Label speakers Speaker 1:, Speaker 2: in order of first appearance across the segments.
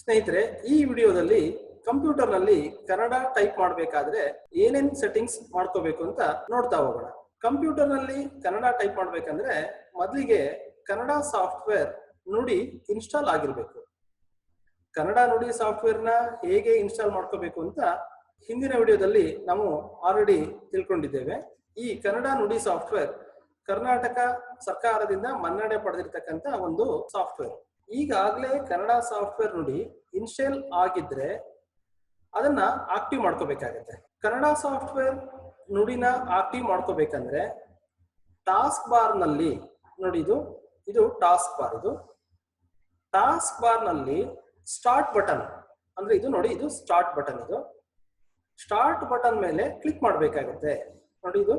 Speaker 1: ಸ್ನೇಹಿತರೆ, ಈ ವಿಡಿಯೋದಲ್ಲಿ ಕಂಪ್ಯೂಟರ್ನಲ್ಲಿ ಕನ್ನಡ ಟೈಪ್ ಮಾಡಬೇಕಾದ್ರೆ ಏನೇನ್ ಸೆಟ್ಟಿಂಗ್ಸ್ ಮಾಡ್ಕೋಬೇಕು ಅಂತ ನೋಡ್ತಾ ಹೋಗೋಣ. ಕಂಪ್ಯೂಟರ್ನಲ್ಲಿ ಕನ್ನಡ ಟೈಪ್ ಮಾಡ್ಬೇಕಂದ್ರೆ ಮೊದಲಿಗೆ ಕನ್ನಡ ಸಾಫ್ಟ್ವೇರ್ ನುಡಿ ಇನ್ಸ್ಟಾಲ್ ಆಗಿರ್ಬೇಕು. ಕನ್ನಡ ನುಡಿ ಸಾಫ್ಟ್ವೇರ್ನ ಹೇಗೆ ಇನ್ಸ್ಟಾಲ್ ಮಾಡ್ಕೋಬೇಕು ಅಂತ ಹಿಂದಿನ ವಿಡಿಯೋದಲ್ಲಿ ನಾವು ಆಲ್ರೆಡಿ ತಿಳ್ಕೊಂಡಿದ್ದೇವೆ. ಈ ಕನ್ನಡ ನುಡಿ ಸಾಫ್ಟ್ವೇರ್ ಕರ್ನಾಟಕ ಸರ್ಕಾರದಿಂದ ಮನ್ನಣೆ ಪಡೆದಿರ್ತಕ್ಕಂಥ ಒಂದು ಸಾಫ್ಟ್ವೇರ್. ಈಗಾಗಲೇ ಕನ್ನಡ ಸಾಫ್ಟ್ವೇರ್ ನೋಡಿ ಇನ್ಸ್ಟಾಲ್ ಆಗಿದ್ರೆ ಅದನ್ನ ಆಕ್ಟಿವ್ ಮಾಡ್ಕೋಬೇಕಾಗತ್ತೆ. ಕನ್ನಡ ಸಾಫ್ಟ್ವೇರ್ ನುಡಿನ ಆಕ್ಟಿವ್ ಮಾಡ್ಕೋಬೇಕಂದ್ರೆ ಟಾಸ್ಕ್ ಬಾರ್ನಲ್ಲಿ ನೋಡಿ ಇದು ಇದು ಟಾಸ್ಕ್ ಬಾರ್ ಇದು. ಟಾಸ್ಕ್ ಬಾರ್ನಲ್ಲಿ ಸ್ಟಾರ್ಟ್ ಬಟನ್, ಅಂದ್ರೆ ಇದು ನೋಡಿ, ಇದು ಸ್ಟಾರ್ಟ್ ಬಟನ್ ಇದು. ಸ್ಟಾರ್ಟ್ ಬಟನ್ ಮೇಲೆ ಕ್ಲಿಕ್ ಮಾಡಬೇಕಾಗುತ್ತೆ. ನೋಡಿ ಇದು,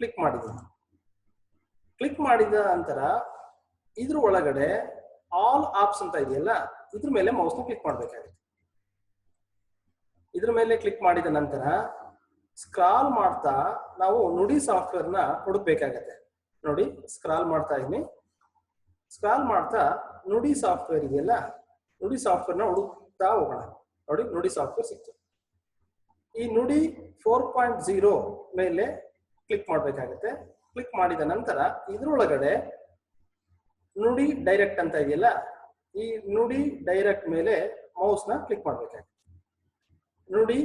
Speaker 1: ಕ್ಲಿಕ್ ಮಾಡಿದ್ದೀನಿ ಕ್ಲಿಕ್ ಮಾಡಿದ ನಂತರ ಇದ್ರ ಒಳಗಡೆ ಆಲ್ ಆಪ್ಸ್ ಅಂತ ಇದೆಯಲ್ಲ, ಇದ್ರ ಮೇಲೆ ಮೌಸ್ನ ಕ್ಲಿಕ್ ಮಾಡಬೇಕಾಗುತ್ತೆ. ಇದ್ರ ಮೇಲೆ ಕ್ಲಿಕ್ ಮಾಡಿದ ನಂತರ ಸ್ಕ್ರಾಲ್ ಮಾಡ್ತಾ ನಾವು ನುಡಿ ಸಾಫ್ಟ್ವೇರ್ನ ಹುಡುಕ್ಬೇಕಾಗತ್ತೆ. ನೋಡಿ ಸ್ಕ್ರಾಲ್ ಮಾಡ್ತಾ ಇದೀನಿ ಸ್ಕ್ರಾಲ್ ಮಾಡ್ತಾ ನುಡಿ ಸಾಫ್ಟ್ವೇರ್ ಇದೆಯಲ್ಲ, ನುಡಿ ಸಾಫ್ಟ್ವೇರ್ನ ಹುಡುಕ್ತಾ ಹೋಗೋಣ. ನೋಡಿ, ನುಡಿ ಸಾಫ್ಟ್ವೇರ್ ಸಿಕ್ತು. ಈ ನುಡಿ ಫೋರ್ ಪಾಯಿಂಟ್ ಜೀರೋ ಮೇಲೆ ಕ್ಲಿಕ್ ಮಾಡಬೇಕಾಗುತ್ತೆ. ಕ್ಲಿಕ್ ಮಾಡಿದ ನಂತರ ಇದ್ರೊಳಗಡೆ ನುಡಿ ಡೈರೆಕ್ಟ್ ಅಂತ ಇದೆಯಲ್ಲ, ಈ ನುಡಿ ಡೈರೆಕ್ಟ್ ಮೇಲೆ ಮೌಸ್ನ ಕ್ಲಿಕ್ ಮಾಡಬೇಕಾಗಿದೆ ನುಡಿ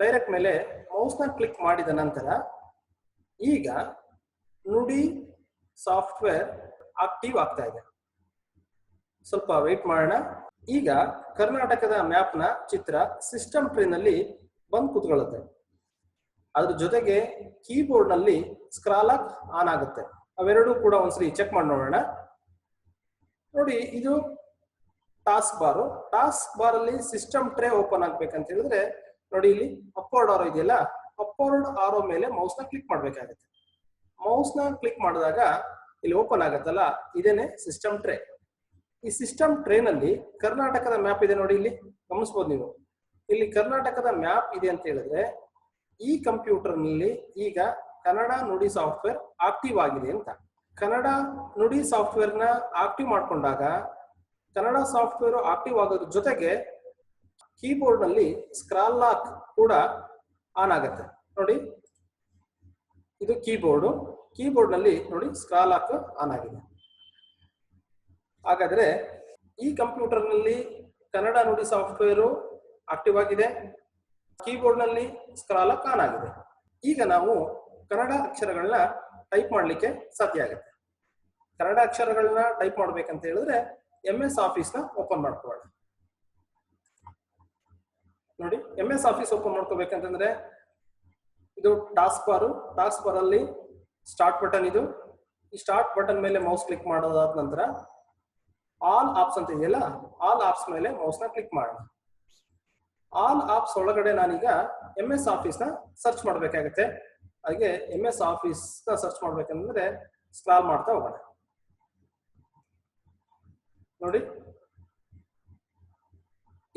Speaker 1: ಡೈರೆಕ್ಟ್ ಮೇಲೆ ಮೌಸ್ನ ಕ್ಲಿಕ್ ಮಾಡಿದ ನಂತರ, ಈಗ ನುಡಿ ಸಾಫ್ಟ್ವೇರ್ ಆಕ್ಟಿವ್ ಆಗ್ತಾ ಇದೆ. ಸ್ವಲ್ಪ ವೆಯ್ಟ್ ಮಾಡೋಣ. ಈಗ ಕರ್ನಾಟಕದ ಮ್ಯಾಪ್ನ ಚಿತ್ರ ಸಿಸ್ಟಮ್ ಟ್ರೀನಲ್ಲಿ ಬಂದು ಕೂತ್ಕೊಳ್ಳುತ್ತೆ. ಅದ್ರ ಜೊತೆಗೆ ಕೀಬೋರ್ಡ್ನಲ್ಲಿ ಸ್ಕ್ರಾಲಾಕ್ ಆನ್ ಆಗುತ್ತೆ. ಅವೆರಡೂ ಕೂಡ ಒಂದ್ಸರಿ ಚೆಕ್ ಮಾಡಿ ನೋಡೋಣ. ನೋಡಿ, ಇದು ಟಾಸ್ಕ್ ಬಾರು ಟಾಸ್ಕ್ ಬಾರ್ ಅಲ್ಲಿ ಸಿಸ್ಟಮ್ ಟ್ರೇ ಓಪನ್ ಆಗ್ಬೇಕಂತ ಹೇಳಿದ್ರೆ, ನೋಡಿ ಇಲ್ಲಿ ಅಪ್ವರ್ಡ್ ಆರೋ ಇದೆಯಲ್ಲ ಅಪ್ವರ್ಡ್ ಆರೋ ಮೇಲೆ ಮೌಸ್ನ ಕ್ಲಿಕ್ ಮಾಡ್ಬೇಕಾಗುತ್ತೆ. ಮೌಸ್ನ ಕ್ಲಿಕ್ ಮಾಡಿದಾಗ ಇಲ್ಲಿ ಓಪನ್ ಆಗತ್ತಲ್ಲ, ಇದೇನೆ ಸಿಸ್ಟಮ್ ಟ್ರೇ ಈ ಸಿಸ್ಟಮ್ ಟ್ರೇನಲ್ಲಿ ಕರ್ನಾಟಕದ ಮ್ಯಾಪ್ ಇದೆ ನೋಡಿ ಇಲ್ಲಿ ಗಮನಿಸಬಹುದು ನೀವು. ಇಲ್ಲಿ ಕರ್ನಾಟಕದ ಮ್ಯಾಪ್ ಇದೆ ಅಂತ ಹೇಳಿದ್ರೆ, ಈ ಕಂಪ್ಯೂಟರ್ನಲ್ಲಿ ಈಗ ಕನ್ನಡ ನುಡಿ ಸಾಫ್ಟ್ವೇರ್ ಆಕ್ಟಿವ್ ಆಗಿದೆ ಅಂತ. ಕನ್ನಡ ನುಡಿ ಸಾಫ್ಟ್ವೇರ್ನ ಆಕ್ಟಿವ್ ಮಾಡ್ಕೊಂಡಾಗ ಕನ್ನಡ ಸಾಫ್ಟ್ವೇರ್ ಆಕ್ಟಿವ್ ಆಗೋದ್ರ ಜೊತೆಗೆ ಕೀಬೋರ್ಡ್ನಲ್ಲಿ ಸ್ಕ್ರಾಲ್ ಲಾಕ್ ಕೂಡ ಆನ್ ಆಗುತ್ತೆ. ನೋಡಿ, ಇದು ಕೀಬೋರ್ಡ್. ಕೀಬೋರ್ಡ್ನಲ್ಲಿ ನೋಡಿ ಸ್ಕ್ರಾಲ್ ಲಾಕ್ ಆನ್ ಆಗಿದೆ. ಹಾಗಾದ್ರೆ ಈ ಕಂಪ್ಯೂಟರ್ನಲ್ಲಿ ಕನ್ನಡ ನುಡಿ ಸಾಫ್ಟ್ವೇರು ಆಕ್ಟಿವ್ ಆಗಿದೆ. ಕೀಬೋರ್ಡ್ನಲ್ಲಿ ಸ್ಕ್ರಾಲ್ ಲಾಕ್ ಆನ್ ಆಗಿದೆ. ಈಗ ನಾವು ಕನ್ನಡ ಅಕ್ಷರಗಳನ್ನ ಟೈಪ್ ಮಾಡ್ಲಿಕ್ಕೆ ಸಾಧ್ಯ ಆಗುತ್ತೆ. ಕನ್ನಡ ಅಕ್ಷರಗಳನ್ನ ಟೈಪ್ ಮಾಡ್ಬೇಕಂತ ಹೇಳಿದ್ರೆ ಎಂ ಎಸ್ ಆಫೀಸ್ನ ಓಪನ್ ಮಾಡ್ಕೊಳ್ಳೋಣ ನೋಡಿ ಎಂ ಎಸ್ ಆಫೀಸ್ ಓಪನ್ ಮಾಡ್ಕೋಬೇಕಂತಂದ್ರೆ ಇದು ಟಾಸ್ಕ್ ಬಾರು ಟಾಸ್ಕ್ ಬಾರ್ ಅಲ್ಲಿ ಸ್ಟಾರ್ಟ್ ಬಟನ್ ಇದು. ಈ ಸ್ಟಾರ್ಟ್ ಬಟನ್ ಮೇಲೆ ಮೌಸ್ ಕ್ಲಿಕ್ ಮಾಡೋದಾದ ನಂತರ ಆಲ್ ಆಪ್ಸ್ ಅಂತ ಇದೆಯಲ್ಲ ಆಲ್ ಆಪ್ಸ್ ಮೇಲೆ ಮೌಸ್ನ ಕ್ಲಿಕ್ ಮಾಡೋಣ. ಆಲ್ ಆಪ್ಸ್ ಒಳಗಡೆ ನಾನೀಗ ಎಂ ಎಸ್ ಆಫೀಸ್ನ ಸರ್ಚ್ ಮಾಡ್ಬೇಕಾಗತ್ತೆ. ಹಾಗೆ ಎಂ ಎಸ್ ಆಫೀಸ್ ಸರ್ಚ್ ಮಾಡ್ಬೇಕಂದ್ರೆ ಸ್ಕ್ರಾಲ್ ಮಾಡ್ತಾ ಹೋಗೋಣ. ನೋಡಿ.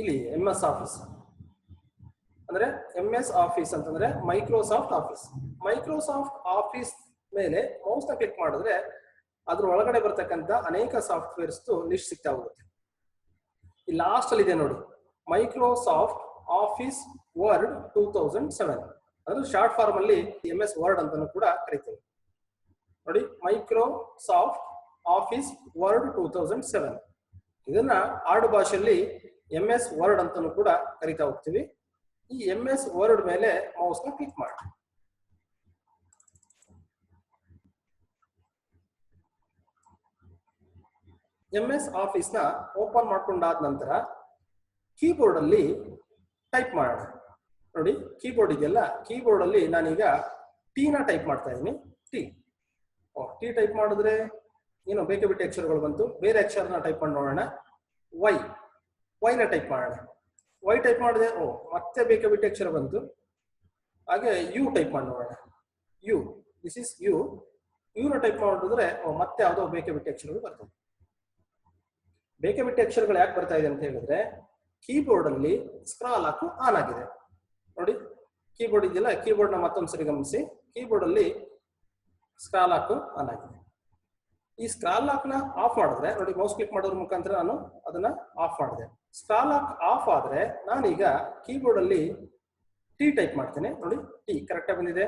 Speaker 1: ಇಲ್ಲಿ ಎಂ ಎಸ್ ಆಫೀಸ್ ಅಂದ್ರೆ ಎಂ ಎಸ್ ಆಫೀಸ್ ಅಂತಂದ್ರೆ ಮೈಕ್ರೋಸಾಫ್ಟ್ ಆಫೀಸ್ ಮೈಕ್ರೋಸಾಫ್ಟ್ ಆಫೀಸ್ ಮೇಲೆ ಮೌಸ್ನ ಕ್ಲಿಕ್ ಮಾಡಿದ್ರೆ ಅದ್ರ ಒಳಗಡೆ ಬರ್ತಕ್ಕಂಥ ಅನೇಕ ಸಾಫ್ಟ್ವೇರ್ಸ್ ಲಿಸ್ಟ್ ಸಿಗ್ತಾ ಹೋಗುತ್ತೆ. ಈ ಲಾಸ್ಟ್ ಅಲ್ಲಿ ಇದೆ ನೋಡಿ. Microsoft office Word two thousand seven ಅದು ಶಾರ್ಟ್ ಫಾರ್ಮ್ ಅಲ್ಲಿ ಎಂ ಎಸ್ ವರ್ಡ್ ಅಂತಾನು ಕೂಡ ಕರಿತೀವಿ. ನೋಡಿ Microsoft office Word two thousand seven ಇದನ್ನ ಆಡು ಭಾಷೆಯಲ್ಲಿ ಎಂ ಎಸ್ ವರ್ಡ್ ಅಂತಾನು ಕೂಡ ಕರಿತಾ ಹೋಗ್ತೀವಿ. ಈ ಎಂ ಎಸ್ ವರ್ಡ್ ಮೇಲೆ ಮೌಸ್ನ ಕ್ಲಿಕ್ ಮಾಡಿ. ಎಂ ಎಸ್ ಆಫೀಸ್ನ ಓಪನ್ ಮಾಡ್ಕೊಂಡಾದ ನಂತರ ಕೀಬೋರ್ಡ್ ಅಲ್ಲಿ ಟೈಪ್ ಮಾಡೋಣ ನೋಡಿ ಕೀಬೋರ್ಡ್ ಇದೆಯಲ್ಲ ಕೀಬೋರ್ಡ್ ಅಲ್ಲಿ ನಾನೀಗ ಟಿ ನ ಟೈಪ್ ಮಾಡ್ತಾ ಇದ್ದೀನಿ. ಟಿ ಟಿ ಟೈಪ್ ಮಾಡಿದ್ರೆ ಏನು ಬೇಕೆ ಬಿಟ್ಟೆ ಅಕ್ಷರಗಳು ಬಂತು. ಬೇರೆ ಅಕ್ಷರನ ಟೈಪ್ ಮಾಡಿ ನೋಡೋಣ. ವೈ ವೈನ ಟೈಪ್ ಮಾಡೋಣ. ವೈ ಟೈಪ್ ಮಾಡಿದೆ ಓ, ಮತ್ತೆ ಬೇಕೆ ಬಿಟ್ಟೆ ಅಕ್ಷರ ಬಂತು. ಹಾಗೆ ಯು ಟೈಪ್ ಮಾಡಿ ನೋಡೋಣ. ಯು ದಿಸ್ ಇಸ್ ಯು ಯುನ ಟೈಪ್ ಮಾಡಿದ್ರೆ, ಓ, ಮತ್ತೆ ಯಾವುದೋ ಬೇಕೆ ಬಿಟ್ಟೆ ಅಕ್ಷರಗಳು ಬರ್ತವೆ. ಬೇಕೆ ಬಿಟ್ಟೆ ಅಕ್ಷರಗಳು ಯಾಕೆ ಬರ್ತಾ ಇದೆ ಅಂತ ಹೇಳಿದ್ರೆ ಕೀಬೋರ್ಡ್ ಅಲ್ಲಿ ಸ್ಕ್ರಾಲ್ ಹಾಕು ಆನ್ ಆಗಿದೆ. ನೋಡಿ ಕೀಬೋರ್ಡ್ ಇದೆಯಲ್ಲ ಕೀಬೋರ್ಡ್ನ ಮತ್ತೊಂದು ಸರಿ ಗಮನಿಸಿ. ಕೀಬೋರ್ಡ್ ಅಲ್ಲಿ ಸ್ಕ್ರಾಲ್ ಹಾಕು ಆನ್ ಆಗಿದೆ. ಈ ಸ್ಕ್ರಾಲ್ ಲಾಕ್ನ ಆಫ್ ಮಾಡಿದ್ರೆ, ನೋಡಿ ಮೌಸ್ ಕ್ಲಿಕ್ ಮಾಡೋದ್ರ ಮುಖಾಂತರ ನಾನು ಅದನ್ನ ಆಫ್ ಮಾಡಿದೆ. ಸ್ಕ್ರಾಲ್ ಆಫ್ ಆದ್ರೆ ನಾನೀಗ ಕೀಬೋರ್ಡ್ ಅಲ್ಲಿ ಟಿ ಟೈಪ್ ಮಾಡ್ತೇನೆ. ನೋಡಿ ಟಿ ಕರೆಕ್ಟಾಗಿ ಬಂದಿದೆ.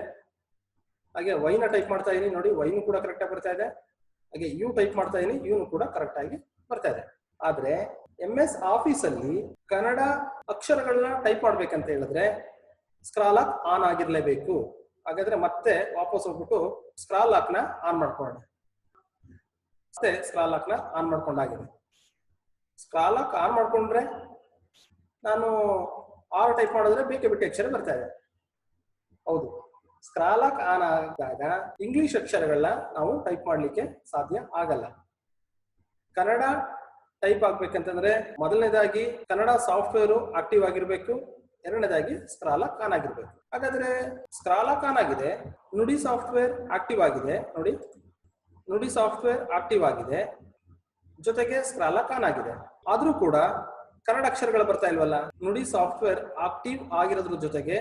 Speaker 1: ಹಾಗೆ ವೈನ ಟೈಪ್ ಮಾಡ್ತಾ ಇದೀನಿ. ನೋಡಿ ವೈನು ಕೂಡ ಕರೆಕ್ಟಾಗಿ ಬರ್ತಾ ಇದೆ. ಹಾಗೆ ಯು ಟೈಪ್ ಮಾಡ್ತಾ ಇದೀನಿ. ಯುನು ಕೂಡ ಕರೆಕ್ಟ್ ಆಗಿ ಬರ್ತಾ ಇದೆ. ಆದ್ರೆ ಎಂ ಎಸ್ ಆಫೀಸ್ ಅಲ್ಲಿ ಕನ್ನಡ ಅಕ್ಷರಗಳನ್ನ ಟೈಪ್ ಮಾಡ್ಬೇಕಂತ ಹೇಳಿದ್ರೆ ಸ್ಕ್ರಾಲ್ ಲಾಕ್ ಆನ್ ಆಗಿರ್ಲೇಬೇಕು. ಹಾಗಾದ್ರೆ ಮತ್ತೆ ವಾಪಸ್ ಹೋಗ್ಬಿಟ್ಟು ಸ್ಕ್ರಾಲ್ ಲಾಕ್ನ ಆನ್ ಮಾಡ್ಕೊಂಡೆ ಮತ್ತೆ ಸ್ಕ್ರಾಲ್ ಲಾಕ್ನ ಆನ್ ಮಾಡ್ಕೊಂಡಾಗಿದೆ. ಸ್ಕ್ರಾಲ್ ಲಾಕ್ ಆನ್ ಮಾಡ್ಕೊಂಡ್ರೆ ನಾನು ಆರ್ ಟೈಪ್ ಮಾಡಿದ್ರೆ ಬೇಕೆ ಬಿಟ್ಟು ಅಕ್ಷರ ಬರ್ತಾ ಇದೆ. ಹೌದು. ಸ್ಕ್ರಾಲ್ ಲಾಕ್ ಆನ್ ಆದಾಗ ಇಂಗ್ಲಿಷ್ ಅಕ್ಷರಗಳನ್ನ ನಾವು ಟೈಪ್ ಮಾಡ್ಲಿಕ್ಕೆ ಸಾಧ್ಯ ಆಗಲ್ಲ. ಕನ್ನಡ ಟೈಪ್ ಆಗ್ಬೇಕಂತಂದ್ರೆ ಮೊದಲನೇದಾಗಿ ಕನ್ನಡ ಸಾಫ್ಟ್ವೇರ್ ಆಕ್ಟಿವ್ ಆಗಿರ್ಬೇಕು. ಎರಡನೇದಾಗಿ ಸ್ಕ್ರಾಲಾಕ್ ಆನ್ ಆಗಿರ್ಬೇಕು. ಹಾಗಾದ್ರೆ ಸ್ಕ್ರಾಲಾಕ್ ಆನ್ ಆಗಿದೆ, ನುಡಿ ಸಾಫ್ಟ್ವೇರ್ ಆಕ್ಟಿವ್ ಆಗಿದೆ, ನೋಡಿ. ನುಡಿ ಸಾಫ್ಟ್ವೇರ್ ಆಕ್ಟಿವ್ ಆಗಿದೆ, ಜೊತೆಗೆ ಸ್ಕ್ರಾಲಾಕ್ ಆನ್ ಆಗಿದೆ. ಆದ್ರೂ ಕೂಡ ಕನ್ನಡ ಅಕ್ಷರಗಳು ಬರ್ತಾ ಇಲ್ವಲ್ಲ? ನುಡಿ ಸಾಫ್ಟ್ವೇರ್ ಆಕ್ಟಿವ್ ಆಗಿರೋದ್ರ ಜೊತೆಗೆ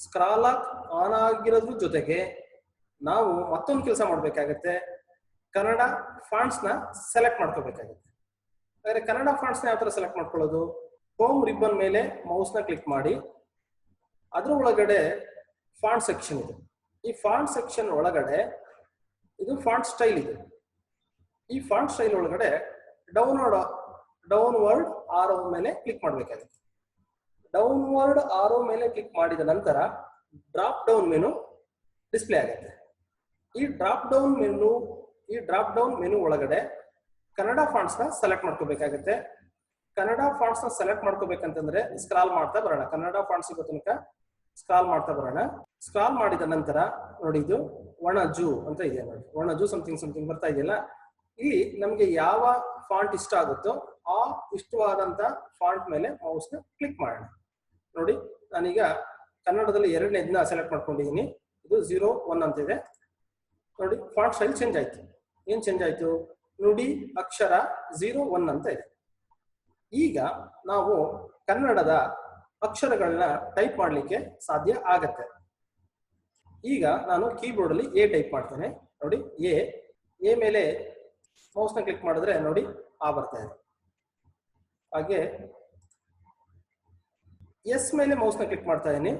Speaker 1: ಸ್ಕ್ರಾಲಾಕ್ ಆನ್ ಆಗಿರೋದ್ರ ಜೊತೆಗೆ ನಾವು ಮತ್ತೊಂದು ಕೆಲಸ ಮಾಡಬೇಕಾಗತ್ತೆ. ಕನ್ನಡ ಫಾಂಟ್ಸ್ನ ಸೆಲೆಕ್ಟ್ ಮಾಡ್ಕೋಬೇಕಾಗತ್ತೆ. ಕನ್ನಡ ಫಾಂಟ್ಸ್ ಯಾವ ತರ ಸೆಲೆಕ್ಟ್ ಮಾಡ್ಕೊಳ್ಳೋದು? ಹೋಮ್ ರಿಬ್ಬನ್ ಮೇಲೆ ಮೌಸ್ನ ಕ್ಲಿಕ್ ಮಾಡಿ, ಅದ್ರ ಒಳಗಡೆ ಫಾಂಟ್ ಸೆಕ್ಷನ್ ಇದೆ. ಈ ಫಾಂಟ್ ಸೆಕ್ಷನ್ ಒಳಗಡೆ ಇದು ಫಾಂಟ್ ಸ್ಟೈಲ್ ಇದೆ. ಈ ಫಾಂಟ್ ಸ್ಟೈಲ್ ಒಳಗಡೆ ಡೌನ್ವರ್ಡ್ ಡೌನ್ವರ್ಡ್ ಆರೋ ಮೇಲೆ ಕ್ಲಿಕ್ ಮಾಡಬೇಕಾಗುತ್ತೆ. ಡೌನ್ವರ್ಡ್ ಆರೋ ಮೇಲೆ ಕ್ಲಿಕ್ ಮಾಡಿದ ನಂತರ ಡ್ರಾಪ್ ಡೌನ್ ಮೆನು ಡಿಸ್ಪ್ಲೇ ಆಗುತ್ತೆ. ಈ ಡ್ರಾಪ್ ಡೌನ್ ಮೆನು ಈ ಡ್ರಾಪ್ ಡೌನ್ ಮೆನು ಒಳಗಡೆ ಕನ್ನಡ ಫಾಂಟ್ಸ್ನ ಸೆಲೆಕ್ಟ್ ಮಾಡ್ಕೋಬೇಕಾಗುತ್ತೆ. ಕನ್ನಡ ಫಾಂಟ್ಸ್ನ ಸೆಲೆಕ್ಟ್ ಮಾಡ್ಕೋಬೇಕಂತಂದ್ರೆ ಸ್ಕ್ರಾಲ್ ಮಾಡ್ತಾ ಬರೋಣ. ಕನ್ನಡ ಫಾಂಟ್ಸ್ ಸಿಗೋ ತನಕ ಸ್ಕ್ರಾಲ್ ಮಾಡ್ತಾ ಬರೋಣ. ಸ್ಕ್ರಾಲ್ ಮಾಡಿದ ನಂತರ ನೋಡಿ ಇದು ಒಣಜು ಅಂತ ಇದೆ ನೋಡಿ. ಒಣಜು ಸಮಥಿಂಗ್ ಸಮಥಿಂಗ್ ಬರ್ತಾ ಇದೆಯಲ್ಲ? ಇಲ್ಲಿ ನಮಗೆ ಯಾವ ಫಾಂಟ್ ಇಷ್ಟ ಆಗುತ್ತೋ ಆ ಇಷ್ಟವಾದಂತ ಫಾಂಟ್ ಮೇಲೆ ಮೌಸ್ನ ಕ್ಲಿಕ್ ಮಾಡೋಣ. ನೋಡಿ, ನಾನೀಗ ಕನ್ನಡದಲ್ಲಿ ಎರಡನೇದನ್ನ ಸೆಲೆಕ್ಟ್ ಮಾಡ್ಕೊಂಡಿದ್ದೀನಿ ಇದು ಜೀರೋ ಒನ್ ಅಂತ ಇದೆ. ನೋಡಿ ಫಾಂಟ್ ಸ್ಟೈಲ್ ಚೇಂಜ್ ಆಯ್ತು. ಏನ್ ಚೇಂಜ್ ಆಯ್ತು? ನುಡಿ, ಅಕ್ಷರ ಜೀರೋ ಒನ್ ಅಂತ ಇದೆ. ಈಗ ನಾವು ಕನ್ನಡದ ಅಕ್ಷರಗಳನ್ನ ಟೈಪ್ ಮಾಡಲಿಕ್ಕೆ ಸಾಧ್ಯ ಆಗತ್ತೆ. ಈಗ ನಾನು ಕೀಬೋರ್ಡ್ ಅಲ್ಲಿ ಎ ಟೈಪ್ ಮಾಡ್ತೇನೆ. ನೋಡಿ ಎ ಎ ಮೇಲೆ ಮೌಸ್ನ ಕ್ಲಿಕ್ ಮಾಡಿದ್ರೆ ನೋಡಿ, ಆ ಬರ್ತಾ ಇದೆ. ಹಾಗೆ ಎಸ್ ಮೇಲೆ ಮೌಸ್ನ ಕ್ಲಿಕ್ ಮಾಡ್ತಾ ಇದ್ದೀನಿ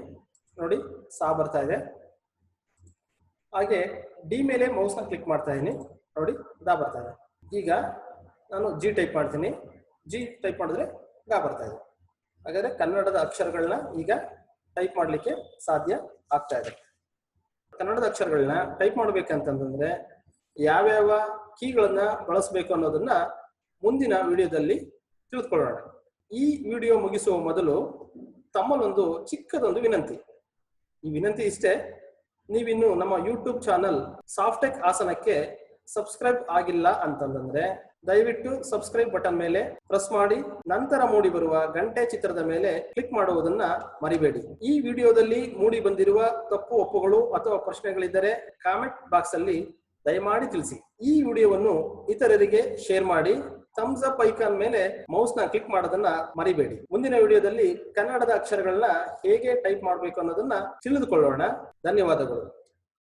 Speaker 1: ನೋಡಿ, ಸಾ ಬರ್ತಾ ಇದೆ. ಹಾಗೆ ಡಿ ಮೇಲೆ ಮೌಸ್ನ ಕ್ಲಿಕ್ ಮಾಡ್ತಾ ಇದ್ದೀನಿ ನೋಡಿ, ದಾ ಬರ್ತಾ ಇದೆ. ಈಗ ನಾನು ಜಿ ಟೈಪ್ ಮಾಡ್ತೀನಿ. ಜಿ ಟೈಪ್ ಮಾಡಿದ್ರೆ ಗ ಬರ್ತಾ ಇದೆ. ಹಾಗಾದ್ರೆ ಕನ್ನಡದ ಅಕ್ಷರಗಳನ್ನ ಈಗ ಟೈಪ್ ಮಾಡ್ಲಿಕ್ಕೆ ಸಾಧ್ಯ ಆಗ್ತಾ ಇದೆ. ಕನ್ನಡದ ಅಕ್ಷರಗಳನ್ನ ಟೈಪ್ ಮಾಡ್ಬೇಕಂತಂದ್ರೆ ಯಾವ್ಯಾವ ಕೀಗಳನ್ನ ಬಳಸಬೇಕು ಅನ್ನೋದನ್ನ ಮುಂದಿನ ವಿಡಿಯೋದಲ್ಲಿ ತಿಳಿದುಕೊಳ್ಳೋಣ. ಈ ವಿಡಿಯೋ ಮುಗಿಸುವ ಮೊದಲು ತಮ್ಮಲ್ಲೊಂದು ಚಿಕ್ಕದೊಂದು ವಿನಂತಿ. ಈ ವಿನಂತಿ ಇಷ್ಟೇ, ನೀವಿನ್ನು ನಮ್ಮ ಯೂಟ್ಯೂಬ್ ಚಾನಲ್ ಸಾಫ್ಟೆಕ್ ಆಸನಕ್ಕೆ ಸಬ್ಸ್ಕ್ರೈಬ್ ಆಗಿಲ್ಲ ಅಂತಂದ್ರೆ ದಯವಿಟ್ಟು ಸಬ್ಸ್ಕ್ರೈಬ್ ಬಟನ್ ಮೇಲೆ ಪ್ರೆಸ್ ಮಾಡಿ, ನಂತರ ಮೂಡಿ ಬರುವ ಗಂಟೆ ಚಿತ್ರದ ಮೇಲೆ ಕ್ಲಿಕ್ ಮಾಡುವುದನ್ನ ಮರಿಬೇಡಿ. ಈ ವಿಡಿಯೋದಲ್ಲಿ ಮೂಡಿ ಬಂದಿರುವ ತಪ್ಪು, ಒಪ್ಪುಗಳು ಅಥವಾ ಪ್ರಶ್ನೆಗಳಿದ್ದರೆ ಕಾಮೆಂಟ್ ಬಾಕ್ಸ್ ಅಲ್ಲಿ ದಯಮಾಡಿ ತಿಳಿಸಿ. ಈ ವಿಡಿಯೋವನ್ನು ಇತರರಿಗೆ ಶೇರ್ ಮಾಡಿ ಥಮ್ಸ್ ಅಪ್ ಐಕಾನ್ ಮೇಲೆ ಮೌಸ್ನ ಕ್ಲಿಕ್ ಮಾಡೋದನ್ನ ಮರಿಬೇಡಿ. ಮುಂದಿನ ವಿಡಿಯೋದಲ್ಲಿ ಕನ್ನಡದ ಅಕ್ಷರಗಳನ್ನ ಹೇಗೆ ಟೈಪ್ ಮಾಡಬೇಕು ಅನ್ನೋದನ್ನ ತಿಳಿದುಕೊಳ್ಳೋಣ. ಧನ್ಯವಾದಗಳು.